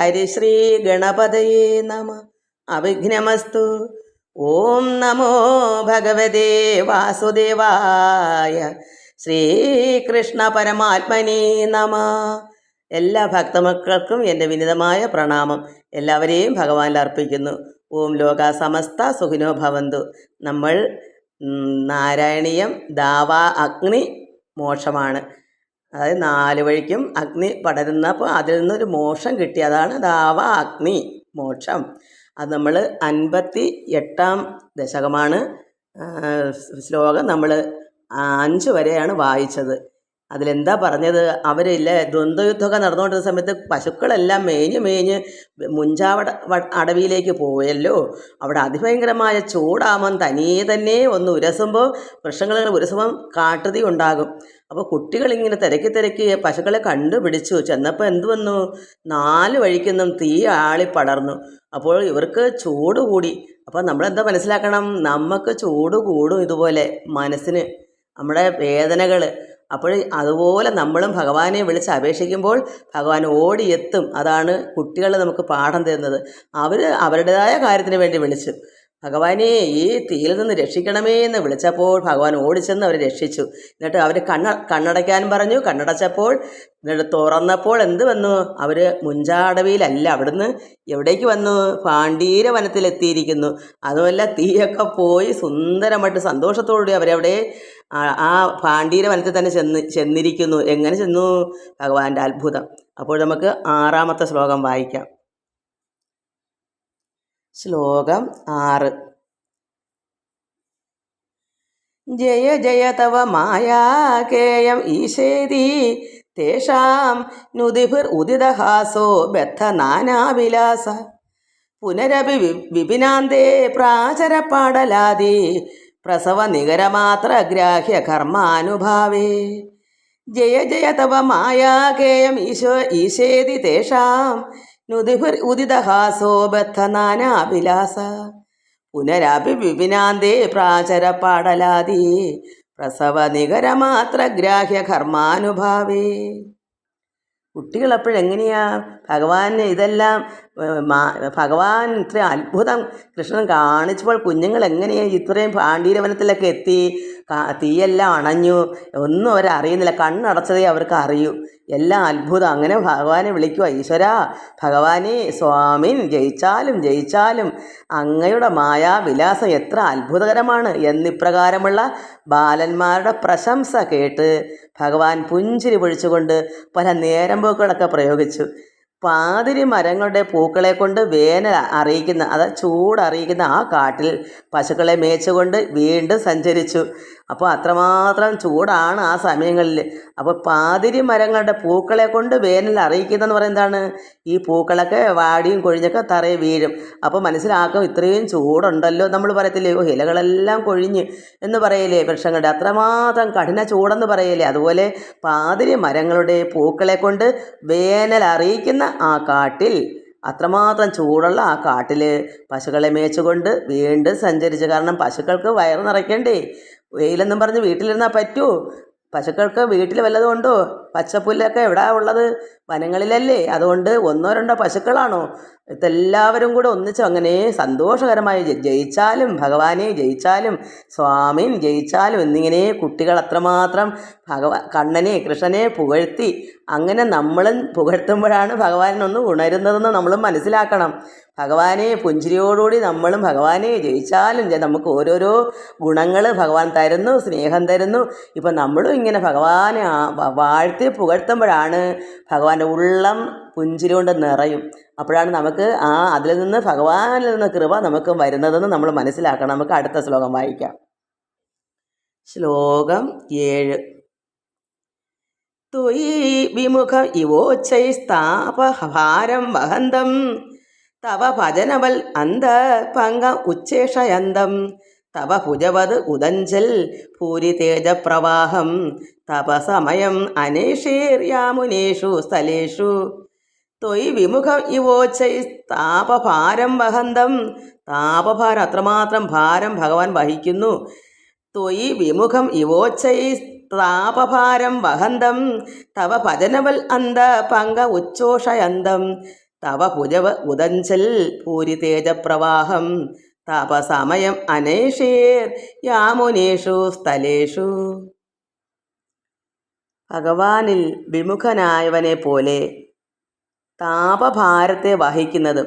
ഹരിശ്രീ ഗണപതയേ നമ അവിഘ്നമസ്തു ഓം നമോ ഭഗവതേ വാസുദേവായ ശ്രീകൃഷ്ണ പരമാത്മനേ നമ എല്ലാ ഭക്തമക്കൾക്കും എന്റെ വിനിതമായ പ്രണാമം. എല്ലാവരെയും ഭഗവാനിൽ അർപ്പിക്കുന്നു. ഓം ലോക സമസ്ത സുഖിനോ ഭവന്തു. നമ്മൾ നാരായണീയം ദാവാ അഗ്നി മോക്ഷമാണ്. അതായത് നാല് വഴിക്കും അഗ്നി പടരുന്നപ്പോൾ അതിൽ നിന്നൊരു മോക്ഷം കിട്ടി. അതാണ് ദാവ അഗ്നി മോക്ഷം. അത് നമ്മൾ അൻപത്തി എട്ടാം ദശകമാണ് ശ്ലോകം നമ്മൾ അഞ്ച് വരെയാണ് വായിച്ചത്. അതിലെന്താ പറഞ്ഞത്? അവരില്ലേ ദ്വന്ദ്വയുദ്ധമൊക്കെ നടന്നുകൊണ്ടിരുന്ന സമയത്ത് പശുക്കളെല്ലാം മേഞ്ഞ് മേഞ്ഞ് മുഞ്ചാവട അടവിയിലേക്ക് പോയല്ലോ. അവിടെ അതിഭയങ്കരമായ ചൂടാമം തനിയെ തന്നെ ഒന്ന് ഉരസുമ്പോൾ വൃക്ഷങ്ങൾ ഉരസുമ്പം കാട്ടുതീ ഉണ്ടാകും. അപ്പോൾ കുട്ടികളിങ്ങനെ തിരക്കി തിരക്കി പശുക്കളെ കണ്ടുപിടിച്ചു. ചെന്നപ്പോൾ എന്ത് വന്നു? നാല് വഴിക്കൊന്നും തീ ആളി പടർന്നു. അപ്പോൾ ഇവർക്ക് ചൂട് കൂടി. അപ്പോൾ നമ്മളെന്താ മനസ്സിലാക്കണം? നമുക്ക് ചൂട് കൂടും ഇതുപോലെ മനസ്സിന്. നമ്മുടെ വേദനകൾ അപ്പോൾ അതുപോലെ നമ്മളും ഭഗവാനെ വിളിച്ച് അപേക്ഷിക്കുമ്പോൾ ഭഗവാൻ ഓടിയെത്തും. അതാണ് കുട്ടികൾ നമുക്ക് പാഠം തരുന്നത്. അവർ അവരുടേതായ കാര്യത്തിന് വേണ്ടി വിളിച്ചു. ഭഗവാനെ ഈ തീയിൽ നിന്ന് രക്ഷിക്കണമേ എന്ന് വിളിച്ചപ്പോൾ ഭഗവാൻ ഓടിച്ചെന്ന് അവരെ രക്ഷിച്ചു. എന്നിട്ട് അവർ കണ്ണ കണ്ണടയ്ക്കാൻ പറഞ്ഞു. കണ്ണടച്ചപ്പോൾ എന്നിട്ട് തുറന്നപ്പോൾ എന്ത് വന്നു? അവർ മുഞ്ചാടവിയിലല്ല അവിടുന്ന് എവിടേക്ക് വന്നു? പാണ്ഡീര വനത്തിലെത്തിയിരിക്കുന്നു അതുമല്ല തീയൊക്കെ പോയി സുന്ദരമായിട്ട് സന്തോഷത്തോടുകൂടി അവരവിടെ ആ- പാണ്ഡീര വനത്തിൽ തന്നെ ചെന്ന് ചെന്നിരിക്കുന്നു. എങ്ങനെ ചെന്നു? ഭഗവാന്റെ അത്ഭുതം. അപ്പോൾ നമുക്ക് ആറാമത്തെ ശ്ലോകം വായിക്കാം. ശ്ലോകം ആറ്. ജയ ജയ തവ മായാകേയം ഈശേതി തേഷാം നുതിഭിർ ഉദിതഹാസോ ബദ്ധ നാനാവിലാസ. പുനരഭി വിപിനാന്തേ പ്രാചരപ്പാടലാതി പ്രസവ നികരമാത്ര ഗ്രാഹ്യ കർമാനുഭാവേ. ജയ ജയ തവ മായാകേയം ഈശോ ഈശേതി തേഷാം നുതിഭിർ ഉദിതഹാസോ ബദ്ധ നാനാവിലാസ പുനരപി വിപിനാന്തേ പ്രാചരപാടലാതി പ്രസവ നികരമാത്ര ഗ്രാഹ്യ കർമാനുഭാവേ. കുട്ടികൾ അപ്പോഴെങ്ങനെയാ? ഭഗവാന് ഇതെല്ലാം ഭഗവാൻ ഇത്രയും അത്ഭുതം കൃഷ്ണൻ കാണിച്ചപ്പോൾ കുഞ്ഞുങ്ങൾ എങ്ങനെയാണ് ഇത്രയും പാണ്ഡീരവനത്തിലൊക്കെ എത്തി? തീയെല്ലാം അണഞ്ഞു. ഒന്നും അവരറിയുന്നില്ല കണ്ണടച്ചതേ അവർക്ക് അറിയൂ. എല്ലാം അത്ഭുതം. അങ്ങനെ ഭഗവാനെ വിളിക്കുക ഈശ്വര ഭഗവാനെ സ്വാമിൻ ജയിച്ചാലും ജയിച്ചാലും അങ്ങയുടെ മായാവിലാസം എത്ര അത്ഭുതകരമാണ് എന്നിപ്രകാരമുള്ള ബാലന്മാരുടെ പ്രശംസ കേട്ട് ഭഗവാൻ പുഞ്ചിരി പൊഴിച്ചുകൊണ്ട് പല നേരമ്പോക്കുകളൊക്കെ പ്രയോഗിച്ചു. പാതിരി മരങ്ങളുടെ പൂക്കളെ കൊണ്ട് വേനൽ അറിയിക്കുന്ന അത് ചൂടറിയിക്കുന്ന ആ കാട്ടിൽ പശുക്കളെ മേച്ചുകൊണ്ട് വീണ്ടും സഞ്ചരിച്ചു. അപ്പോൾ അത്രമാത്രം ചൂടാണ് ആ സമയങ്ങളിൽ അപ്പോൾ പാതിരി മരങ്ങളുടെ പൂക്കളെ കൊണ്ട് വേനൽ അറിയിക്കുന്നതെന്ന് പറയുന്നതാണ് ഈ പൂക്കളൊക്കെ വാടിയും കൊഴിഞ്ഞൊക്കെ തറയെ വീഴും. അപ്പോൾ മനസ്സിലാക്കും ഇത്രയും ചൂടുണ്ടല്ലോ നമ്മൾ പറയത്തില്ലേ? ഓ ഇലകളെല്ലാം കൊഴിഞ്ഞ് എന്ന് പറയലേ വൃക്ഷങ്ങളുടെ? അത്രമാത്രം കഠിന ചൂടെന്ന് പറയലേ അതുപോലെ പാതിരി മരങ്ങളുടെ പൂക്കളെ കൊണ്ട് വേനൽ അറിയിക്കുന്ന ആ കാട്ടിൽ അത്രമാത്രം ചൂടുള്ള ആ കാട്ടിൽ പശുക്കളെ മേച്ചുകൊണ്ട് വീണ്ടും സഞ്ചരിച്ചു. കാരണം പശുക്കൾക്ക് വയറ് നിറയ്ക്കണ്ടേ. വെയിലെന്നും പറഞ്ഞ് വീട്ടിലിരുന്നാൽ പറ്റൂ. പശുക്കൾക്ക് വീട്ടിൽ വല്ലതും ഉണ്ടോ? പച്ചപ്പുല്ലൊക്കെ എവിടാ ഉള്ളത്? വനങ്ങളിലല്ലേ. അതുകൊണ്ട് ഒന്നോ രണ്ടോ പശുക്കളാണോ? ഇതെല്ലാവരും കൂടെ ഒന്നിച്ച് അങ്ങനെ സന്തോഷകരമായി ജയിച്ചാലും ഭഗവാനെ ജയിച്ചാലും സ്വാമിൻ ജയിച്ചാലും എന്നിങ്ങനെ കുട്ടികൾ അത്രമാത്രം ഭഗവാ കണ്ണനെ കൃഷ്ണനെ പുകഴ്ത്തി അങ്ങനെ നമ്മളും പുകഴ്ത്തുമ്പോഴാണ് ഭഗവാനൊന്ന് ഉണരുന്നതെന്ന് നമ്മളും മനസ്സിലാക്കണം. ഭഗവാനെ പുഞ്ചിരിയോടുകൂടി നമ്മളും ഭഗവാനെ ജയിച്ചാലും നമുക്ക് ഓരോരോ ഗുണങ്ങൾ ഭഗവാൻ തരുന്നു സ്നേഹം തരുന്നു. ഇപ്പം നമ്മളും ഇങ്ങനെ ഭഗവാനെ ആ- വ- വാഴ്ത്തി പുകഴ്ത്തുമ്പോഴാണ് ഭഗവാന്റെ ഉള്ളം പുഞ്ചിരി കൊണ്ട് നിറയും. അപ്പോഴാണ് നമുക്ക് ആ അതിൽ നിന്ന് ഭഗവാനിൽ നിന്ന് കൃപ നമുക്ക് വരുന്നതെന്ന് നമ്മൾ മനസ്സിലാക്കണം. നമുക്ക് അടുത്ത ശ്ലോകം വായിക്കാം. ശ്ലോകം ഏഴ്. ത്വയി വിമുഖ ഇവോച്ചൈസ്താപഭാരം വഹന്തം. തവ ഭജനവൽ അന്ത പങ്ക ഉച്ചേഷയന്തം തവ ഭുജവത് ഉദഞ്ചൽ ഭൂരി തേജപ്രവാഹം തപസമയം അനേഷേർയാമുനേഷു സ്ഥലേഷു. തൊയ് വിമുഖം ഇവോച്ചൈ താപഭാരം വഹന്തം. താപഭാരം അത്രമാത്രം ഭാരം ഭഗവാൻ വഹിക്കുന്നു. തൊയ് വിമുഖം ഇവോച്ചൈ താപഭാരം വഹന്തം. തവ ഭജനവൽ അന്ത പങ്ക ഉച്ചോഷയന്തം. തവ ഭുജവ ഉദഞ്ചൽ പൂരി തേജപ്രവാഹം താപസമയം അനേഷേർ യാമുനേഷു സ്ഥലേഷു. ഭഗവാനിൽ വിമുഖനായവനെ പോലെ താപഭാരത്തെ വഹിക്കുന്നതും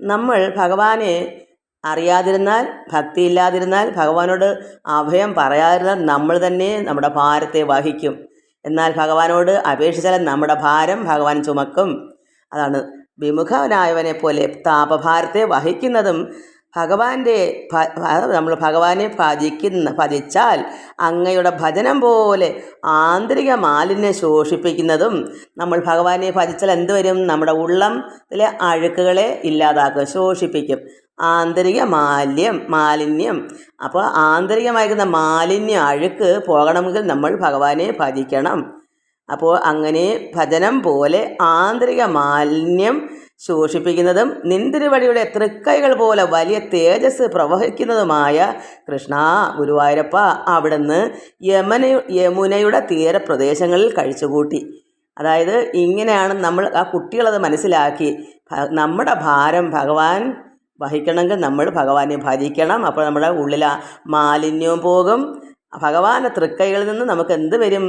നമ്മൾ ഭഗവാനെ അറിയാതിരുന്നാൽ ഭക്തിയില്ലാതിരുന്നാൽ ഭഗവാനോട് അഭയം പറയാതിരുന്നാൽ നമ്മൾ തന്നെ നമ്മുടെ ഭാരത്തെ വഹിക്കും. എന്നാൽ ഭഗവാനോട് അപേക്ഷിച്ചാൽ നമ്മുടെ ഭാരം ഭഗവാൻ ചുമക്കും. അതാണ് വിമുഖനായവനെ പോലെ താപഭാരത്തെ വഹിക്കുന്നതും ഭഗവാന്റെ നമ്മൾ ഭഗവാനെ ഭജിക്കുന്ന ഭജിച്ചാൽ അങ്ങയുടെ ഭജനം പോലെ ആന്തരിക മാലിന്യം ശോഷിപ്പിക്കുന്നതും നമ്മൾ ഭഗവാനെ ഭജിച്ചാൽ എന്ത് വരും? നമ്മുടെ ഉള്ളത്തിലെ അഴുക്കുകളെ ഇല്ലാതാക്കും ശോഷിപ്പിക്കും. ആന്തരിക മാലിന്യം മാലിന്യം. അപ്പോൾ ആന്തരികമായിരിക്കുന്ന മാലിന്യ അഴുക്ക് പോകണമെങ്കിൽ നമ്മൾ ഭഗവാനെ ഭജിക്കണം. അപ്പോൾ അങ്ങനെ ഭജനം പോലെ ആന്തരിക മാലിന്യം ശോഷിപ്പിക്കുന്നതും നിന്തിരുവടിയുടെ തൃക്കൈകൾ പോലെ വലിയ തേജസ് പ്രവഹിക്കുന്നതുമായ കൃഷ്ണ ഗുരുവായൂരപ്പ അവിടുന്ന് യമന യമുനയുടെ തീരപ്രദേശങ്ങളിൽ കഴിച്ചുകൂട്ടി. അതായത് ഇങ്ങനെയാണ് നമ്മൾ ആ കുട്ടികളത് മനസ്സിലാക്കി. നമ്മുടെ ഭാരം ഭഗവാൻ വഹിക്കണമെങ്കിൽ നമ്മൾ ഭഗവാനെ ഭജിക്കണം. അപ്പോൾ നമ്മുടെ ഉള്ളിൽ മാലിന്യവും പോകും. ഭഗവാന്റെ തൃക്കൈകളിൽ നിന്ന് നമുക്ക് എന്ത് വരും?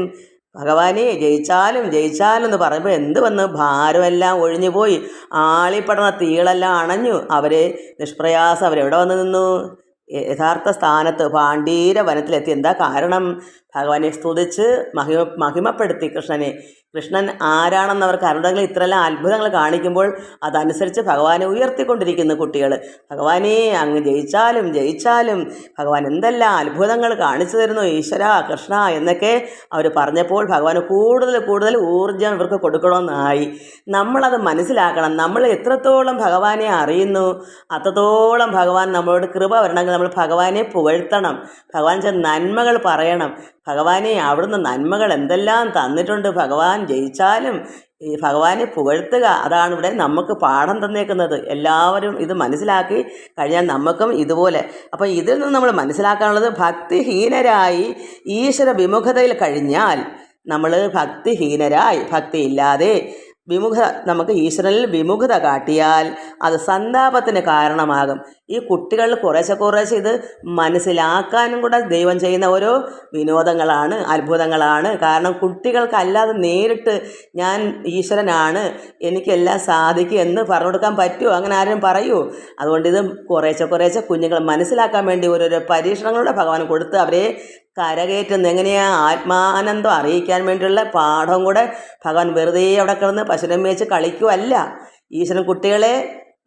ഭഗവാനെ ജയിച്ചാലും ജയിച്ചാലും എന്ന് പറയുമ്പോൾ എന്ത് വന്ന് ഭാരമെല്ലാം ഒഴിഞ്ഞു പോയി. ആളിപ്പടണ തീളെല്ലാം അണഞ്ഞു. അവരെ നിഷ്പ്രയാസം അവരെവിടെ വന്ന് നിന്നു? യഥാർത്ഥ സ്ഥാനത്ത് പാണ്ഡീര വനത്തിലെത്തി. എന്താ കാരണം? ഭഗവാനെ സ്തുതിച്ച് മഹിമ മഹിമപ്പെടുത്തി കൃഷ്ണനെ. കൃഷ്ണൻ ആരാണെന്ന് അവർക്ക് അറിയണമെങ്കിൽ ഇത്രയെല്ലാം അത്ഭുതങ്ങൾ കാണിക്കുമ്പോൾ അതനുസരിച്ച് ഭഗവാനെ ഉയർത്തിക്കൊണ്ടിരിക്കുന്നു കുട്ടികൾ ഭഗവാനെ അങ്ങ് ജയിച്ചാലും ജയിച്ചാലും ഭഗവാൻ എന്തെല്ലാം അത്ഭുതങ്ങൾ കാണിച്ചു തരുന്നു ഈശ്വര കൃഷ്ണ എന്നൊക്കെ അവർ പറഞ്ഞപ്പോൾ ഭഗവാന് കൂടുതൽ കൂടുതൽ ഊർജം ഇവർക്ക് കൊടുക്കണമെന്നായി. നമ്മളത് മനസ്സിലാക്കണം. നമ്മൾ എത്രത്തോളം ഭഗവാനെ അറിയുന്നു അത്രത്തോളം ഭഗവാൻ നമ്മളോട് കൃപ വരണമെങ്കിൽ നമ്മൾ ഭഗവാനെ പുകഴ്ത്തണം. ഭഗവാൻ ചെയ്ത നന്മകൾ പറയണം. ഭഗവാനെ അവിടുന്ന് നന്മകൾ എന്തെല്ലാം തന്നിട്ടുണ്ട് ഭഗവാൻ ജയിച്ചാലും ഈ ഭഗവാനെ പുകഴ്ത്തുക. അതാണ് ഇവിടെ നമുക്ക് പാഠം തന്നേക്കുന്നത്. എല്ലാവരും ഇത് മനസ്സിലാക്കി കഴിഞ്ഞാൽ നമുക്കും ഇതുപോലെ. അപ്പോൾ ഇതിൽ നിന്ന് നമ്മൾ മനസ്സിലാക്കാനുള്ളത് ഭക്തിഹീനരായി ഈശ്വര വിമുഖതയിൽ കഴിഞ്ഞാൽ നമ്മൾ ഭക്തിഹീനരായി ഭക്തിയില്ലാതെ വിമുഖ നമുക്ക് ഈശ്വരനിൽ വിമുഖത കാട്ടിയാൽ അത് സന്താപത്തിന് കാരണമാകും. ഈ കുട്ടികൾ കുറേശ്ശെ കുറേശ്ശെ ഇത് മനസ്സിലാക്കാനും കൂടെ ദൈവം ചെയ്യുന്ന ഓരോ വിനോദങ്ങളാണ് അത്ഭുതങ്ങളാണ്. കാരണം കുട്ടികൾക്കല്ലാതെ നേരിട്ട് ഞാൻ ഈശ്വരനാണ് എനിക്കെല്ലാം സാധിക്കും എന്ന് പറഞ്ഞു കൊടുക്കാൻ പറ്റുമോ? അങ്ങനെ ആരും പറയൂ. അതുകൊണ്ട് ഇത് കുറേശ്ശെ കുറേശ്ശെ കുഞ്ഞുങ്ങൾ മനസ്സിലാക്കാൻ വേണ്ടി ഓരോരോ പരീക്ഷണങ്ങളുടെ ഭഗവാൻ കൊടുത്ത് അവരെ കരകയറ്റുന്ന എങ്ങനെയാ ആത്മാനന്ദം അറിയിക്കാൻ വേണ്ടിയുള്ള പാഠവും കൂടെ ഭഗവാൻ വെറുതെ അവിടെ കിടന്ന് പശുരം വെച്ച് കളിക്കുമല്ല ഈശ്വരൻ കുട്ടികളെ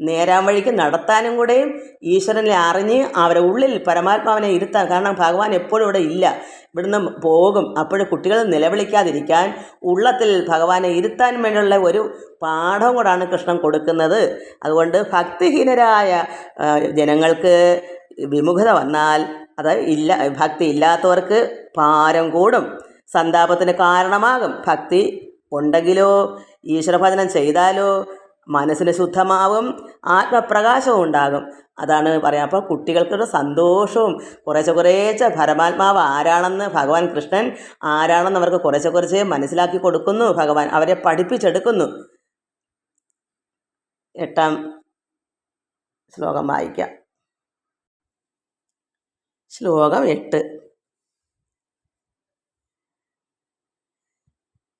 നേരാൻ വഴിക്ക് നടത്താനും കൂടെയും ഈശ്വരനെ അറിഞ്ഞ് അവരെ ഉള്ളിൽ പരമാത്മാവിനെ ഇരുത്താൻ കാരണം ഭഗവാൻ എപ്പോഴും ഇവിടെ ഇല്ല. ഇവിടുന്ന് പോകും. അപ്പോഴും കുട്ടികൾ നിലവിളിക്കാതിരിക്കാൻ ഉള്ളത്തിൽ ഭഗവാനെ ഇരുത്താൻ വേണ്ടിയുള്ള ഒരു പാഠവും കൂടാണ് കൃഷ്ണൻ കൊടുക്കുന്നത്. അതുകൊണ്ട് ഭക്തിഹീനരായ ജനങ്ങൾക്ക് വിമുഖത വന്നാൽ അത് ഇല്ല ഭക്തി ഇല്ലാത്തവർക്ക് ഭാരം കൂടും. സന്താപത്തിന് കാരണമാകും. ഭക്തി ഉണ്ടെങ്കിലോ ഈശ്വരഭജനം ചെയ്താലോ മനസ്സിന് ശുദ്ധമാവും ആത്മപ്രകാശവും ഉണ്ടാകും. അതാണ് പറയാം അപ്പോൾ കുട്ടികൾക്കൊരു സന്തോഷവും കുറേശ്ശെ കുറേശ്ശെ പരമാത്മാവ് ആരാണെന്ന് ഭഗവാൻ കൃഷ്ണൻ ആരാണെന്ന് അവർക്ക് കുറേശ്ശെ കുറച്ച് മനസ്സിലാക്കി കൊടുക്കുന്നു ഭഗവാൻ അവരെ പഠിപ്പിച്ചെടുക്കുന്നു. എട്ടാം ശ്ലോകം വായിക്കാം. ശ്ലോകം എട്ട്.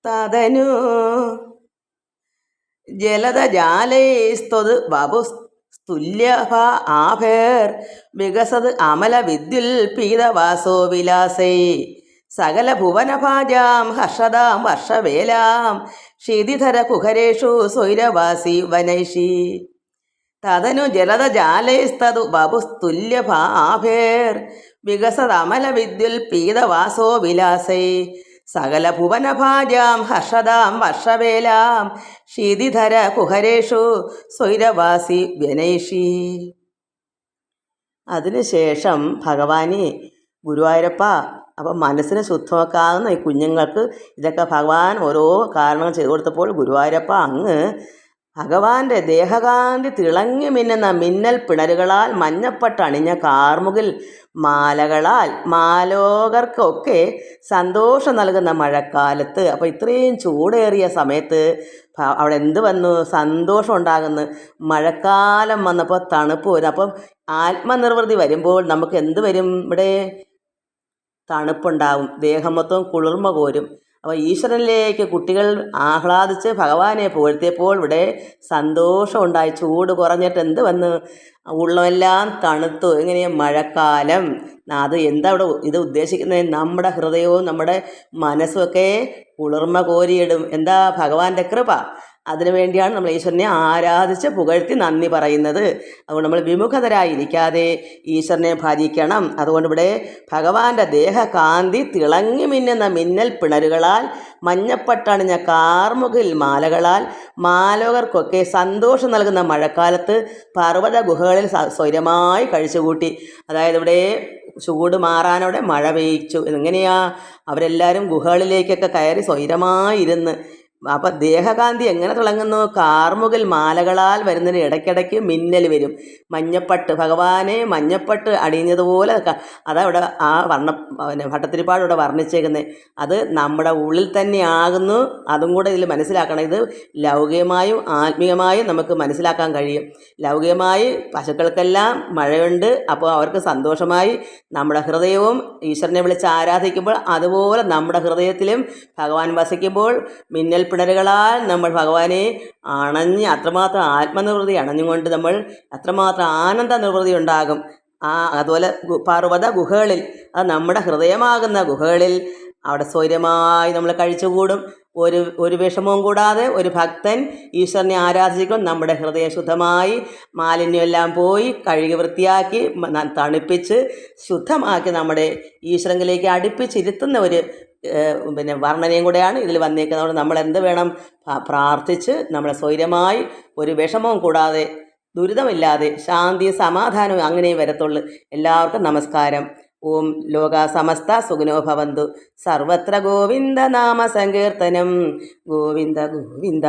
തതനു ജലദജാലൈസ്ത്വത് വപുസ്തുല്യഭ ആഭേർ വികസത് അമല വിദ്യുൽ വാസോ വിലാസൈ. സകല ഭുവനഭാജാം ഹർഷദാം വർഷവേലാം ക്ഷിതിധര കുഹരേഷു സ്വൈരവാസി വനൈഷി. തതനു ജലദജാലൈസ്തതു ബബുസ്തുല്യഭാഭേർ. വികസതമല വിദ്യുൽ പീതവാസോ വിലാസൈ. സകല ഭുവനഭാജാം ഹർഷദാം വർഷവേലാം. ശീതിധര കുഹരേഷു സ്വൈരവാസി വ്യനൈഷി. അതിനുശേഷം ഭഗവാനെ ഗുരുവായൂരപ്പ അപ്പം മനസ്സിനെ ശുദ്ധമാക്കാവുന്ന ഈ കുഞ്ഞുങ്ങൾക്ക് ഇതൊക്കെ ഭഗവാൻ ഓരോ കാരണങ്ങൾ ചെയ്തു കൊടുത്തപ്പോൾ ഗുരുവായൂരപ്പ അങ്ങ് ഭഗവാന്റെ ദേഹകാന്തി തിളങ്ങി മിന്നുന്ന മിന്നൽ പിണരുകളാൽ മഞ്ഞപ്പട്ടണിഞ്ഞ കാർമുകിൽ മാലകളാൽ മാലോകർക്കൊക്കെ സന്തോഷം നൽകുന്ന മഴക്കാലത്ത്. അപ്പോൾ ഇത്രയും ചൂടേറിയ സമയത്ത് അവിടെ എന്ത് വന്നു? സന്തോഷം ഉണ്ടാകുന്നു. മഴക്കാലം വന്നപ്പോൾ തണുപ്പ് വരും. അപ്പം ആത്മനിർവൃതി വരുമ്പോൾ നമുക്ക് എന്ത് വരും ഇവിടെ? തണുപ്പുണ്ടാവും. ദേഹം മൊത്തം കുളിർമ കോരും. അപ്പോൾ ഈശ്വരനിലേക്ക് കുട്ടികൾ ആഹ്ലാദിച്ച് ഭഗവാനെ പുകഴ്ത്തിയപ്പോൾ ഇവിടെ സന്തോഷമുണ്ടായി ചൂട് കുറഞ്ഞിട്ട് എന്ത് വന്ന് ഉള്ളമെല്ലാം തണുത്തു. ഇങ്ങനെ മഴക്കാലം. അത് എന്താ ഇവിടെ ഇത് ഉദ്ദേശിക്കുന്നത് നമ്മുടെ ഹൃദയവും നമ്മുടെ മനസ്സുമൊക്കെ കുളിർമ കോരിയിടും. എന്താ ഭഗവാന്റെ കൃപ? അതിനു വേണ്ടിയാണ് നമ്മൾ ഈശ്വരനെ ആരാധിച്ച് പുകഴ്ത്തി നന്ദി പറയുന്നത്. അതുകൊണ്ട് നമ്മൾ വിമുഖതരായിരിക്കാതെ ഈശ്വരനെ ഭജിക്കണം. അതുകൊണ്ട് ഇവിടെ ഭഗവാന്റെ ദേഹകാന്തി തിളങ്ങി മിന്നുന്ന മിന്നൽ പിണരുകളാൽ മഞ്ഞപ്പട്ടണിഞ്ഞ കാർമുകിൽ മാലകളാൽ മാലകർക്കൊക്കെ സന്തോഷം നൽകുന്ന മഴക്കാലത്ത് പർവത ഗുഹകളിൽ സ്വൈരമായി കഴിച്ചുകൂട്ടി. അതായത് ഇവിടെ ചൂട് മാറാനോടെ മഴ പെയ്ച്ചു എങ്ങനെയാ? അവരെല്ലാവരും ഗുഹകളിലേക്കൊക്കെ കയറി സ്വൈരമായിരുന്ന്. അപ്പം ദേഹകാന്തി എങ്ങനെ തിളങ്ങുന്നു? കാർമുകിൽ മാലകളാൽ വരുന്നതിന് ഇടയ്ക്കിടയ്ക്ക് മിന്നൽ വരും. മഞ്ഞപ്പട്ട് ഭഗവാനെ മഞ്ഞപ്പട്ട് അണിഞ്ഞതുപോലെ അതവിടെ ആ വർണ പിന്നെ ഭട്ടത്തിരിപ്പാട് ഇവിടെ വർണിച്ചേക്കുന്നത് അത് നമ്മുടെ ഉള്ളിൽ തന്നെ ആകുന്നു. അതും കൂടെ ഇതിൽ മനസ്സിലാക്കണം. ഇത് ലൗകികമായും ആത്മീയമായും നമുക്ക് മനസ്സിലാക്കാൻ കഴിയും. ലൗകികമായി പശുക്കൾക്കെല്ലാം മഴയുണ്ട്. അപ്പോൾ അവർക്ക് സന്തോഷമായി നമ്മുടെ ഹൃദയവും ഈശ്വരനെ വിളിച്ച് ആരാധിക്കുമ്പോൾ അതുപോലെ നമ്മുടെ ഹൃദയത്തിലും ഭഗവാൻ വസിക്കുമ്പോൾ മിന്നൽ പിണരുകളാൽ നമ്മൾ ഭഗവാനെ അണഞ്ഞ് അത്രമാത്രം ആത്മനിർവൃതി അണഞ്ഞുകൊണ്ട് നമ്മൾ അത്രമാത്രം ആനന്ദ നിർവൃതി ഉണ്ടാകും. ആ അതുപോലെ പർവത ഗുഹകളിൽ അത് നമ്മുടെ ഹൃദയമാകുന്ന ഗുഹകളിൽ അവിടെ സ്വൈര്യമായി നമ്മൾ കഴിച്ചുകൂടും. ഒരു ഒരു വിഷമവും കൂടാതെ ഒരു ഭക്തൻ ഈശ്വരനെ ആരാധിക്കും നമ്മുടെ ഹൃദയം ശുദ്ധമായി മാലിന്യമെല്ലാം പോയി കഴുകി വൃത്തിയാക്കി തണുപ്പിച്ച് ശുദ്ധമാക്കി നമ്മുടെ ഈശ്വരങ്കിലേക്ക് അടുപ്പിച്ചിരുത്തുന്ന ഒരു പിന്നെ വർണനയും കൂടെയാണ് ഇതിൽ വന്നേക്കുന്നത്. അതുകൊണ്ട് നമ്മൾ എന്ത് വേണം പ്രാർത്ഥിച്ച് നമ്മളെ സ്വൈര്യമായി ഒരു വിഷമവും കൂടാതെ ദുരിതമില്ലാതെ ശാന്തി സമാധാനവും അങ്ങനെ വരത്തുള്ളൂ. എല്ലാവർക്കും നമസ്കാരം. ഓം ലോക സമസ്ത സുഖിനോ ഭവന്തു. സർവത്ര ഗോവിന്ദ നാമ സങ്കീർത്തനം. ഗോവിന്ദ ഗോവിന്ദ.